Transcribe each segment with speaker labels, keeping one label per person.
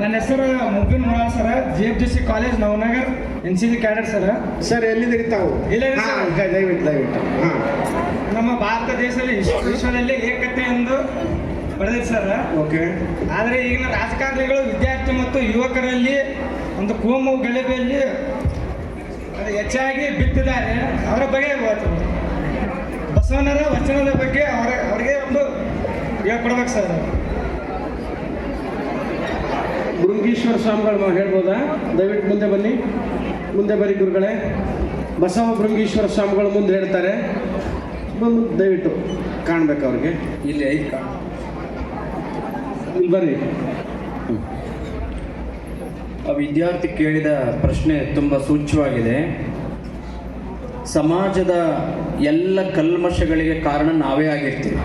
Speaker 1: ನನ್ನ ಹೆಸರು ಮುಬಿನ್ ಮುಳಾ ಸರ G F G C college Navanagar N C C cadet sir.
Speaker 2: Sir ಎಲ್ಲಿದ್ದೀರಿ ತಾವು?
Speaker 1: ಇಲ್ಲ,
Speaker 2: ದಯವಿಟ್ಟು ದಯವಿಟ್ಟು.
Speaker 1: ನಮ್ಮ ಭಾರತ ದೇಶದಲ್ಲಿ ವಿಶ್ವ- ವಿಶ್ವದಲ್ಲಿ ಏಕತೆ ಎಂದು ಪಡೆದಿದೆ ಸರ್.
Speaker 2: ಓಕೆ.
Speaker 1: ಆದರೆ ಈಗಿನ ರಾಜಕಾರಣಿಗಳು ವಿದ್ಯಾರ್ಥಿ ಮತ್ತು ಯುವಕರಲ್ಲಿ ಒಂದು ಕೋಮು ಗಲಭೆಯಲ್ಲಿ ಅದು ಹೆಚ್ಚಾಗಿ ಬಿತ್ತಿದ್ದಾರೆ. ಅವರ ಬಗ್ಗೆ ಬಸವಣ್ಣರ ವಚನದ ಬಗ್ಗೆ ಅವರ ಅವರಿಗೆ ಒಂದು ಹೇಳ್ಕೊಡ್ಬೇಕು ಸರ್.
Speaker 2: ಭೃಂಗೀಶ್ವರ ಸ್ವಾಮಿಗಳು ಹೇಳ್ಬೋದಾ? ದಯವಿಟ್ಟು ಮುಂದೆ ಬನ್ನಿ. ಮುಂದೆ ಬರೀ ಗುರುಗಳೇ. ಬಸವ ಭೃಂಗೀಶ್ವರ ಸ್ವಾಮಿಗಳು ಮುಂದೆ ಹೇಳ್ತಾರೆ. ಬಂದು ದಯವಿಟ್ಟು ಕಾಣ್ಬೇಕು ಅವ್ರಿಗೆ.
Speaker 1: ಇಲ್ಲಿ ಐದು
Speaker 2: ಇಲ್ಲಿ ಬರ್ರಿ.
Speaker 3: ಆ ವಿದ್ಯಾರ್ಥಿ ಕೇಳಿದ ಪ್ರಶ್ನೆ ತುಂಬ ಸೂಚ್ಯವಾಗಿದೆ. ಸಮಾಜದ ಎಲ್ಲ ಕಲ್ಮಶಗಳಿಗೆ ಕಾರಣ ನಾವೇ ಆಗಿರ್ತೀವಿ.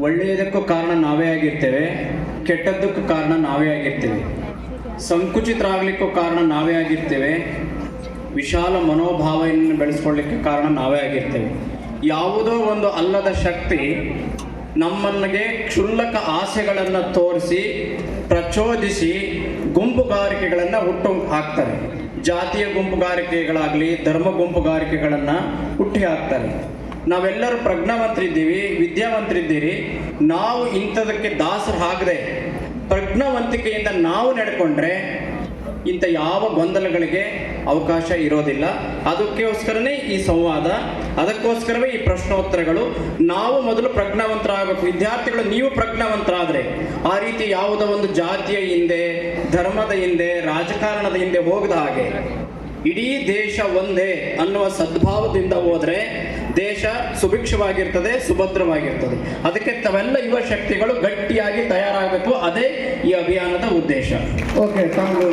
Speaker 3: ಒಳ್ಳೆಯದಕ್ಕೂ ಕಾರಣ ನಾವೇ ಆಗಿರ್ತೇವೆ, ಕೆಟ್ಟದ್ದಕ್ಕೂ ಕಾರಣ ನಾವೇ ಆಗಿರ್ತೇವೆ. ಸಂಕುಚಿತರಾಗಲಿಕ್ಕೂ ಕಾರಣ ನಾವೇ ಆಗಿರ್ತೇವೆ. ವಿಶಾಲ ಮನೋಭಾವನೆಯನ್ನು ಬೆಳೆಸ್ಕೊಳ್ಳಿಕ್ಕೆ ಕಾರಣ ನಾವೇ ಆಗಿರ್ತೇವೆ. ಯಾವುದೋ ಒಂದು ಅಲ್ಲದ ಶಕ್ತಿ ನಮ್ಮನ್ನಿಗೆ ಕ್ಷುಲ್ಲಕ ಆಸೆಗಳನ್ನು ತೋರಿಸಿ, ಪ್ರಚೋದಿಸಿ ಗುಂಪುಗಾರಿಕೆಗಳನ್ನು ಹುಟ್ಟು ಹಾಕ್ತಾರೆ. ಜಾತಿಯ ಗುಂಪುಗಾರಿಕೆಗಳಾಗಲಿ, ಧರ್ಮ ಗುಂಪುಗಾರಿಕೆಗಳನ್ನು ಹುಟ್ಟಿ ಹಾಕ್ತಾರೆ. ನಾವೆಲ್ಲರೂ ಪ್ರಜ್ಞಾವಂತರಿದ್ದೀವಿ ವಿದ್ಯಾವಂತರಿದ್ದೀರಿ, ನಾವು ಇಂಥದಕ್ಕೆ ದಾಸರು ಆಗದೆ ಪ್ರಜ್ಞಾವಂತಿಕೆಯಿಂದ ನಾವು ನಡ್ಕೊಂಡ್ರೆ ಇಂಥ ಯಾವ ಗೊಂದಲಗಳಿಗೆ ಅವಕಾಶ ಇರೋದಿಲ್ಲ. ಅದಕ್ಕೋಸ್ಕರನೇ ಈ ಸಂವಾದ, ಅದಕ್ಕೋಸ್ಕರವೇ ಈ ಪ್ರಶ್ನೋತ್ತರಗಳು. ನಾವು ಮೊದಲು ಪ್ರಜ್ಞಾವಂತರಾಗಬೇಕು. ವಿದ್ಯಾರ್ಥಿಗಳು, ನೀವು ಪ್ರಜ್ಞಾವಂತರಾದರೆ ಆ ರೀತಿ ಯಾವುದೋ ಒಂದು ಜಾತಿಯ ಹಿಂದೆ, ಧರ್ಮದ ಹಿಂದೆ, ರಾಜಕಾರಣದ ಹಿಂದೆ ಹೋಗದ ಹಾಗೆ, ಇಡೀ ದೇಶ ಒಂದೇ ಅನ್ನುವ ಸದ್ಭಾವದಿಂದ ಹೋದರೆ ದೇಶ ಸುಭಿಕ್ಷವಾಗಿರ್ತದೆ, ಸುಭದ್ರವಾಗಿರ್ತದೆ. ಅದಕ್ಕೆ ತಾವೆಲ್ಲ ಯುವ ಶಕ್ತಿಗಳು ಗಟ್ಟಿಯಾಗಿ ತಯಾರಾಗಬೇಕು. ಅದೇ ಈ ಅಭಿಯಾನದ ಉದ್ದೇಶ.
Speaker 2: ಓಕೆ ತಾವು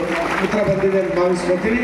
Speaker 2: ಉತ್ತರ ಬಂದಿದೆ ಅಂತ